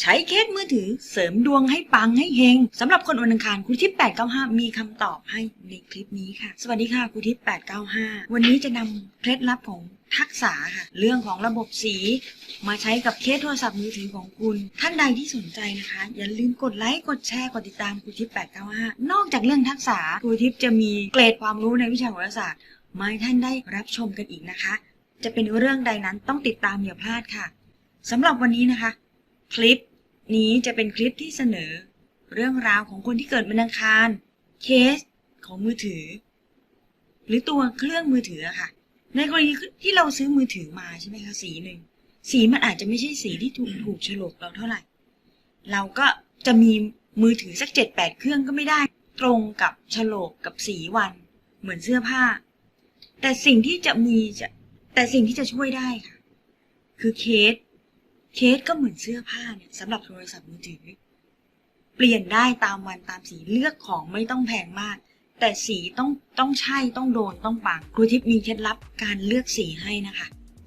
ใช้เคสมือถือเสริมดวงให้ปังให้เฮงสำหรับคนวันอังคารครูทิพย์895 มีคำตอบให้ในคลิปนี้ค่ะ สวัสดีค่ะครูทิพย์895 วันนี้จะนำเคล็ดลับของทักษะค่ะ เรื่องของระบบสีมาใช้กับเคสโทรศัพท์มือถือของคุณ ท่านใดที่สนใจนะคะ อย่าลืมกดไลค์กดแชร์กดติดตามครูทิพย์895 นอกจากเรื่องทักษะครูทิพย์จะมีเกรดความรู้ในวิชาโหราศาสตร์มาให้ท่านได้รับชมกันอีกนะคะ จะเป็นเรื่องใดนั้นต้องติดตามอย่าพลาดค่ะสำหรับวันนี้นะคะ คลิป นี้จะเป็นคลิปที่เสนอ เรื่องราวของคนที่เกิดวันอังคาร เคสของมือถือ หรือตัวเครื่องมือถือค่ะ ในกรณีที่เราซื้อมือถือมาใช่ไหมคะสีหนึ่ง สีมันอาจจะไม่ใช่สีที่ถูกถูกฉลกเราเท่าไหร่ เราก็จะมีมือถือสักเจ็ดแปดเครื่องก็ไม่ได้ ตรงกับฉลกกับสีวัน เหมือนเสื้อผ้า แต่สิ่งที่จะมีจะแต่สิ่งที่จะช่วยได้ค่ะ คือเคส เคสก็เหมือนเสื้อผ้าเนี่ยสำหรับโทรศัพท์มือถือ เปลี่ยนได้ตามวันตามสีเลือกของไม่ต้องแพงมาก แต่สีต้องต้องใช่ต้องโดนต้องปังครูทิพย์มีเคล็ดลับการเลือกสีให้นะคะ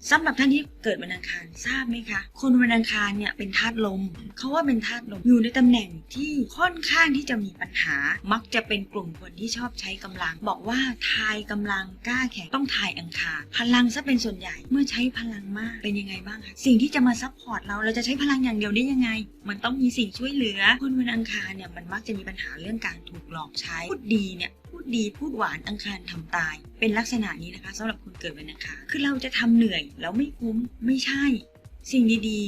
สำหรับท่านที่เกิดวันอังคารทราบไหมคะ คนวันอังคารเนี่ยเป็นธาตุลม เขาว่าเป็นธาตุลมอยู่ในตำแหน่งที่ค่อนข้างที่จะมีปัญหา มักจะเป็นกลุ่มคนที่ชอบใช้กำลัง บอกว่าทายกำลังกล้าแข็งต้องทายอังคาร พลังซะเป็นส่วนใหญ่เมื่อใช้พลังมากเป็นยังไงบ้างคะสิ่งที่จะมาซัพพอร์ตเราเราจะใช้พลังอย่างเดียวได้ยังไง มันต้องมีสิ่งช่วยเหลือ คนวันอังคารเนี่ยมันมักจะมีปัญหาเรื่องการถูกหลอกใช้พูดดีเนี่ย ดีพูดหวานอังคารทำตาย เป็นลักษณะนี้นะคะสำหรับคนเกิดวันอังคารคือเราจะทำเหนื่อยแล้วไม่คุ้มไม่ใช่ สิ่งดี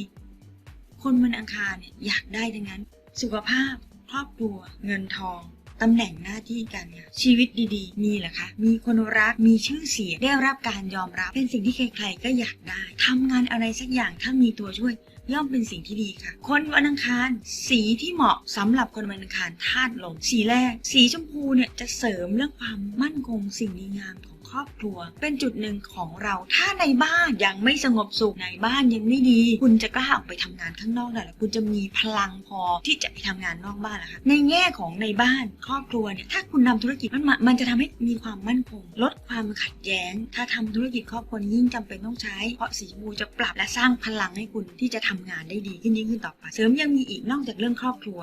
ๆ คนวันอังคารเนี่ยอยากได้ดังนั้น สุขภาพ ครอบครัว เงินทอง ตำแหน่งหน้าที่การงานชีวิตดีๆ มีเหรอคะ มีคนรัก มีชื่อเสียง ได้รับการยอมรับ เป็นสิ่งที่ใครๆก็อยากได้ ทำงานอะไรสักอย่างถ้ามีตัวช่วยย่อมเป็นสิ่งที่ดีค่ะ คนวันอังคาร สีที่เหมาะสำหรับคนวันอังคารธาตุลม สีแรก สีชมพูเนี่ยจะเสริมเรื่องความมั่นคงสิ่งดีงามของ รอบครัว เป็นจุดหนึ่งของเราถ้าในบ้านยังไม่สงบสุขในบ้านยังไม่ดี คุณจะกล้าออกไปทำงานข้างนอกได้หรือคุณจะมีพลังพอที่จะไปทำงานนอกบ้านเหรอคะในแง่ของในบ้านครอบครัวเนี่ยถ้าคุณทำธุรกิจมันมันจะทำให้มีความมั่นคง ลดความขัดแย้ง ถ้าทำธุรกิจครอบครัวยิ่งจำเป็นต้องใช้ เพราะสีมูจะปรับและสร้างพลังให้คุณที่จะทำงานได้ดีขึ้นยิ่งขึ้นต่อไปเสริมยังมีอีกนอกจากเรื่องครอบครัว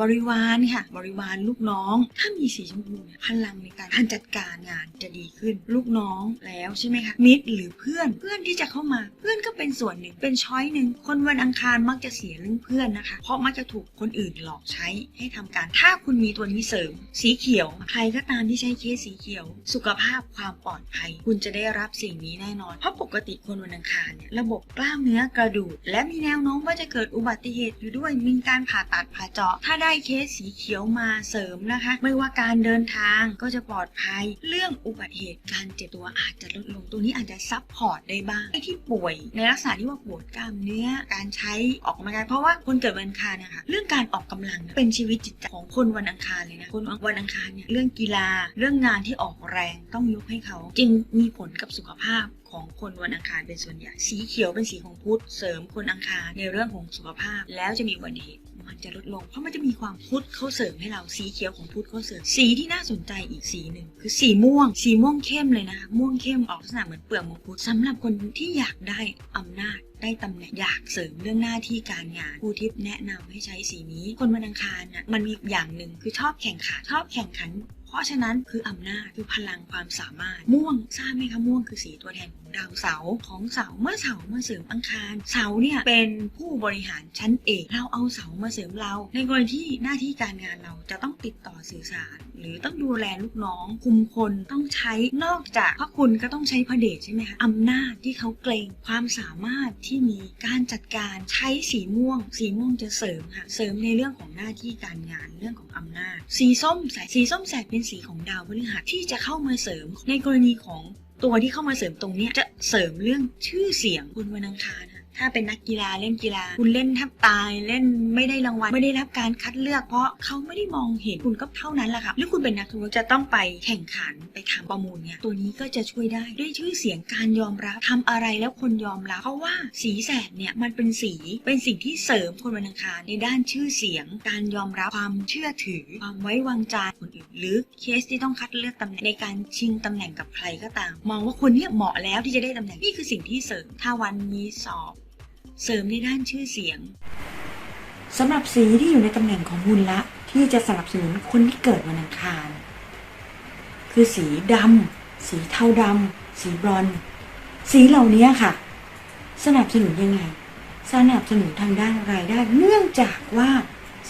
บริวารค่ะบริวารลูกน้อง ถ้ามีสีชมพูเนี่ยพลังในการจัดการงานจะดีขึ้น ลูกน้องแล้วใช่ไหมคะมิตรหรือเพื่อนเพื่อนที่จะเข้ามา เพื่อนก็เป็นส่วนหนึ่งเป็นช้อยหนึ่งคนวันอังคารมักจะเสียเรื่องเพื่อนนะคะ เพราะมักจะถูกคนอื่นหลอกใช้ให้ทำการ ถ้าคุณมีตัวนี้เสริม สีเขียว ใครก็ตามที่ใช้เคสสีเขียว สุขภาพความปลอดภัย คุณจะได้รับสิ่งนี้แน่นอน เพราะปกติคนวันอังคารเนี่ยระบบกล้ามเนื้อกระดูกและมีแนวโน้มว่าจะเกิดอุบัติเหตุอยู่ด้วยมีการผ่าตัดผ่าเจาะถ้าได้ได้เคสสีเขียวมาเสริมนะคะ ไม่ว่าการเดินทางก็จะปลอดภัย เรื่องอุบัติเหตุการเจ็บตัวอาจจะลดลงตัวนี้อาจจะซับพอร์ตได้บ้างไอ้ที่ป่วย ในลักษณะที่ว่าปวดกล้ามเนื้อการใช้ออกกำลังกายเพราะว่าคนเกิดวันอังคารนี่ยค่ะเรื่องการออกกำลังเนี่ยเป็นชีวิตจิตใจของคนวันอังคารเลยนะคนวันอังคารเนี่ยเรื่องกีฬา เรื่องงานที่ออกแรงต้องยกให้เขา จึงมีผลกับสุขภาพของคนวันอังคารเป็นส่วนใหญ่สีเขียวเป็นสีของพุธเสริมคนอังคารในเรื่องของสุขภาพ แล้วจะมีอุบัติเหตุ มันจะลดลง เพราะมันจะมีความพุทธเข้าเสริมให้เราสีเขียวของพุทธเข้าเสริม สีที่น่าสนใจอีกสีหนึ่งคือสีม่วง สีม่วงเข้มเลยนะคะม่วงเข้มออกลักษณะเหมือนเปลือกมงกุฎสำหรับคนที่อยากได้อำนาจได้ตำแหน่งอยากเสริมเรื่องหน้าที่การงานกูทิพย์แนะนำให้ใช้สีนี้ คนวันอังคารน่ะมันมีอย่างหนึ่งคือชอบแข่งขันชอบแข่งขัน เพราะฉะนั้นคืออำนาจคือพลังความสามารถ ม่วงทราบไหมคะม่วงคือสีตัวแทนของดาวเสาของเสาเมื่อเสาร์มาเสริมอังคาร เสาเนี่ยเป็นผู้บริหารชั้นเอกเราเอาเสามาเสริมเรา ในกรณีที่หน้าที่การงานเราจะต้องติดต่อสื่อสาร หรือต้องดูแลลูกน้องคุมคนต้องใช้นอกจากพระคุณก็ต้องใช้พระเดชใช่ไหมคะอำนาจที่เขาเกรงความสามารถที่มีการจัดการใช้สีม่วง สีม่วงจะเสริมค่ะเสริมในเรื่องของหน้าที่การงานเรื่องของอำนาจ สีส้มแสดสีส้มแสดเป็นสีของดาวพฤหัสที่จะเข้ามาเสริมในกรณีของตัวที่เข้ามาเสริมตรงนี้จะเสริมเรื่องชื่อเสียงคุณวันอังคารนะ ถ้าเป็นนักกีฬาเล่นกีฬา คุณเล่นแทบตายเล่นไม่ได้รางวัลไม่ได้รับการคัดเลือก เพราะเขาไม่ได้มองเห็นคุณก็เท่านั้นแหละค่ะหรือคุณเป็นนักธุรกิจจะต้องไปแข่งขันไปทำประมูลเนี่ยตัวนี้ก็จะช่วยได้ด้วยชื่อเสียงการยอมรับทำอะไรแล้วคนยอมรับ เพราะว่าสีแสดเนี่ยมันเป็นสีเป็นสิ่งที่เสริมคนวันอังคารในด้านชื่อเสียง การยอมรับความเชื่อถือ ความไว้วางใจคนอื่นหรือเคสที่ต้องคัดเลือกตำแหน่งในการชิงตำแหน่งกับใครก็ตาม มองว่าคนนี้เหมาะแล้วที่จะได้ตำแหน่งนี่คือสิ่งที่เสริมถ้าวันนี้สอบ เสริมในด้านชื่อเสียงสำหรับสีที่อยู่ในตำแหน่งของบุญละ ที่จะสนับสนุนคนที่เกิดวันอังคาร คือสีดำสีเทาดำสีบรอนสีเหล่านี้ค่ะ สนับสนุนยังไง สนับสนุนทางด้านรายได้ เนื่องจากว่า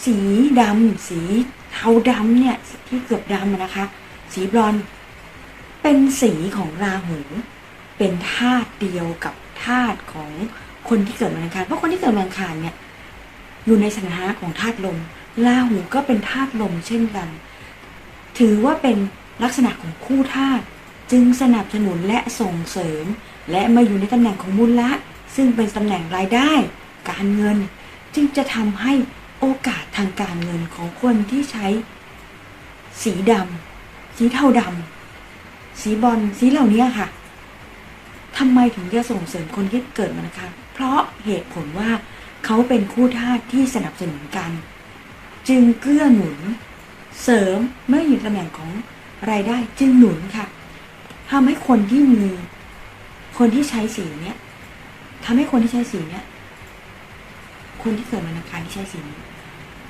สีดำสีเทาดำเนี่ยที่เกือบดำนะคะ สีบรอนเป็นสีของราหู เป็นธาตุเดียวกับธาตุของ คนที่เกิดวันอังคารเพราะคนที่เกิดวันอังคารเนี่ยอยู่ในสถานะของธาตุลมราหูก็เป็นธาตุลมเช่นกัน ถือว่าเป็นลักษณะของคู่ธาตุจึงสนับสนุนและส่งเสริม และมาอยู่ในตำแหน่งของมูลละ ซึ่งเป็นตำแหน่งรายได้ การเงิน จึงจะทำให้โอกาสทางการเงินของคนที่ใช้ สีดำสีเทาดำสีบอลสีเหล่านี้ค่ะ ทำไมถึงจะส่งเสริมคนที่เกิดมานะคะ เพราะเหตุผลว่าเขาเป็นคู่ธาตุที่สนับสนุนกัน จึงเกื้อหนุน เสริมเมื่ออยู่ตำแหน่งของรายได้จึงหนุนค่ะทำให้คนที่มี คนที่ใช้สีเนี้ยทำให้คนที่ใช้สีเนี้ยคนที่เกิดมาในคารที่ใช้สีนี้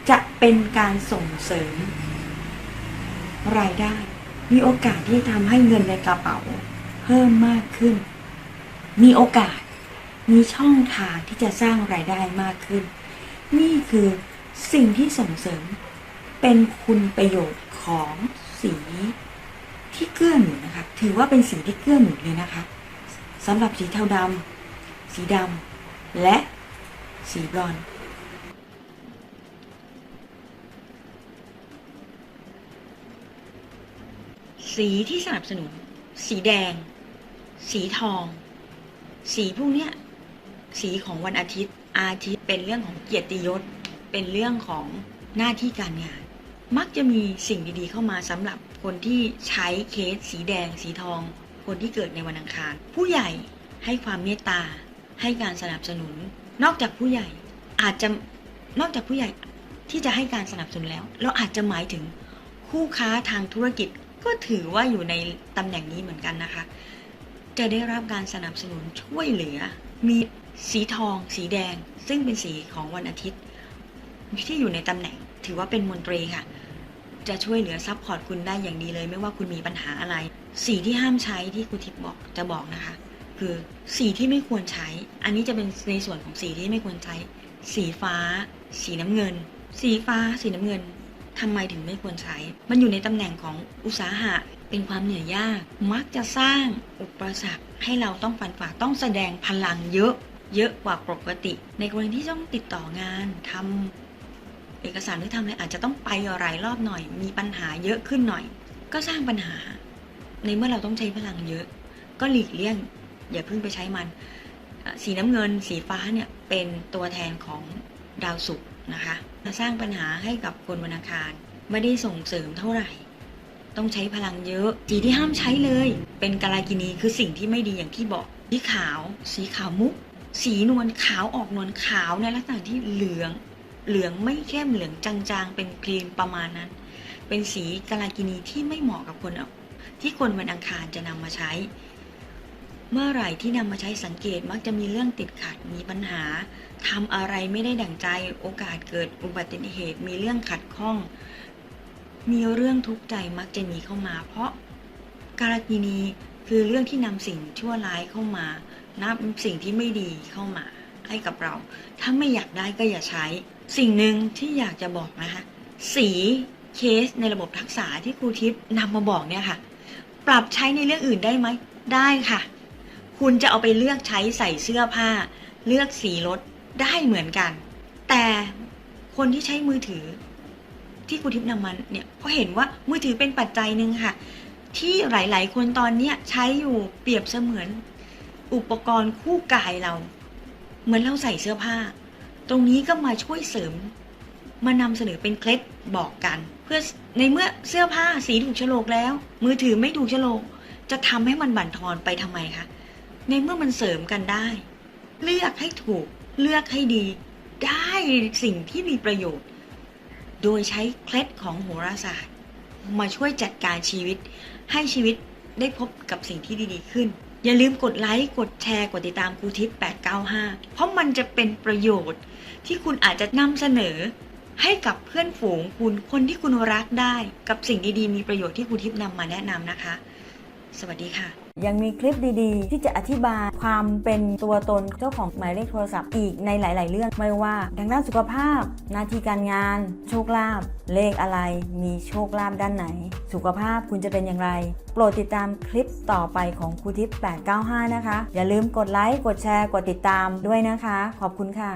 จะเป็นการส่งเสริม รายได้ มีโอกาสที่ทำให้เงินในกระเป๋า เพิ่มมากขึ้น มีโอกาส มีช่องทางที่จะสร้างรายได้มากขึ้น นี่คือสิ่งที่ส่งเสริมเป็นคุณประโยชน์ของสีที่เกื้อหนุนนะคะ ถือว่าเป็นสีที่เกื้อหนุนเลยนะคะสำหรับสีเทาดำสีดำและสีบรอนสีที่สนับสนุน สีแดง สีทอง สีพวกเนี้ยสีของวันอาทิตย์ อาทิตย์เป็นเรื่องของเกียรติยศ เป็นเรื่องของหน้าที่การงาน มักจะมีสิ่งดีๆ เข้ามาสำหรับคนที่ใช้เคสสีแดง สีทอง คนที่เกิดในวันอังคาร ผู้ใหญ่ให้ความเมตตา ให้การสนับสนุน นอกจากผู้ใหญ่อาจจะนอกจากผู้ใหญ่ที่จะให้การสนับสนุนแล้ว เราอาจจะหมายถึงคู่ค้าทางธุรกิจก็ถือว่าอยู่ในตำแหน่งนี้เหมือนกันนะคะ จะได้รับการสนับสนุนช่วยเหลือ มีสีทอง สีแดง ซึ่งเป็นสีของวันอาทิตย์ ที่อยู่ในตำแหน่ง ถือว่าเป็นมนตรีค่ะ จะช่วยเหลือซัพพอร์ตคุณได้อย่างดีเลย ไม่ว่าคุณมีปัญหาอะไร สีที่ห้ามใช้ที่ครูทิพย์บอกจะบอกนะคะ คือสีที่ไม่ควรใช้ อันนี้จะเป็นในส่วนของสีที่ไม่ควรใช้ สีฟ้า สีน้ำเงิน สีฟ้า สีน้ำเงินทำไมถึงไม่ควรใช้ มันอยู่ในตำแหน่งของอุตสาหะ เป็นความเหนื่อยยาก มักจะสร้างอุปสรรคให้เราต้องฟันฝ่าต้องแสดงพลังเยอะ เยอะกว่าปกติ ในกรณีที่ต้องติดต่องานทำเอกสารหรือทำอะไรอาจจะต้องไปหลายรอบหน่อย มีปัญหาเยอะขึ้นหน่อย ก็สร้างปัญหา ในเมื่อเราต้องใช้พลังเยอะ ก็หลีกเลี่ยง อย่าเพิ่งไปใช้มัน สีน้ำเงินสีฟ้าเนี่ยเป็นตัวแทนของดาวศุกร์นะคะมาสร้างปัญหาให้กับคนวันอังคารไม่ได้ส่งเสริมเท่าไหร่ ต้องใช้พลังเยอะ สีที่ห้ามใช้เลย เป็นกาลากินีคือสิ่งที่ไม่ดีอย่างที่บอกสีขาว สีขาวมุก สีนวลขาวออกนวลขาวในลักษณะที่เหลือง เหลืองไม่เข้มเหลืองจางๆ เป็นครีมประมาณนั้น เป็นสีกาลากินีที่ไม่เหมาะกับคนที่คนวันอังคารจะนำมาใช้ เมื่อไหร่ที่นำมาใช้สังเกตมักจะมีเรื่องติดขัดมีปัญหาทำอะไรไม่ได้ดั่งใจโอกาสเกิดอุบัติเหตุมีเรื่องขัดข้อง มีเรื่องทุกข์ใจมักจะมีเข้ามา เพราะการกินีคือเรื่องที่นำสิ่งชั่วร้ายเข้ามานำสิ่งที่ไม่ดีเข้ามาให้กับเรา ถ้าไม่อยากได้ก็อย่าใช้ สิ่งหนึ่งที่อยากจะบอกนะคะสีเคสในระบบทักษะที่ครูทิพย์นำมาบอกเนี่ยค่ะ ปรับใช้ในเรื่องอื่นได้ไหม ได้ค่ะ คุณจะเอาไปเลือกใช้ใส่เสื้อผ้า เลือกสีรถได้เหมือนกัน แต่คนที่ใช้มือถือ ที่ครูทิพย์นำมาเนี่ยเพราะเห็นว่ามือถือเป็นปัจจัยหนึ่งค่ะ ที่หลาย ๆ คนตอนเนี้ยใช้อยู่เปรียบเสมือนอุปกรณ์คู่กายเรา เหมือนเราใส่เสื้อผ้า ตรงนี้ก็มาช่วยเสริม มานำเสนอเป็นเคล็ดบอกกัน เพื่อในเมื่อเสื้อผ้าสีถูกโฉลกแล้ว มือถือไม่ถูกโฉลก จะทำให้มันบั่นทอนไปทำไมคะในเมื่อมันเสริมกันได้ เลือกให้ถูกเลือกให้ดี ได้สิ่งที่มีประโยชน์ โดยใช้เคล็ดของโหราศาสตร์ มาช่วยจัดการชีวิต ให้ชีวิตได้พบกับสิ่งที่ดีๆขึ้น อย่าลืมกดไลค์ กดแชร์ กดติดตามครูทิพย์895 เพราะมันจะเป็นประโยชน์ที่คุณอาจจะนำเสนอ ให้กับเพื่อนฝูงคุณคนที่คุณรักได้ กับสิ่งดีๆ มีประโยชน์ที่ครูทิพย์นำมาแนะนำนะคะ สวัสดีค่ะ ยังมีคลิปดีๆ ที่จะอธิบายความเป็นตัวตนเจ้าของหมายเลขโทรศัพท์อีกในหลาย ๆ เรื่องไม่ว่าทางด้านสุขภาพ หน้าที่การงาน โชคลาภเลขอะไร มีโชคลาภด้านไหน สุขภาพคุณจะเป็นอย่างไร โปรดติดตามคลิปต่อไปของครูทิพย์895 นะคะ อย่าลืมกดไลค์กดแชร์กดติดตามด้วยนะคะ ขอบคุณค่ะ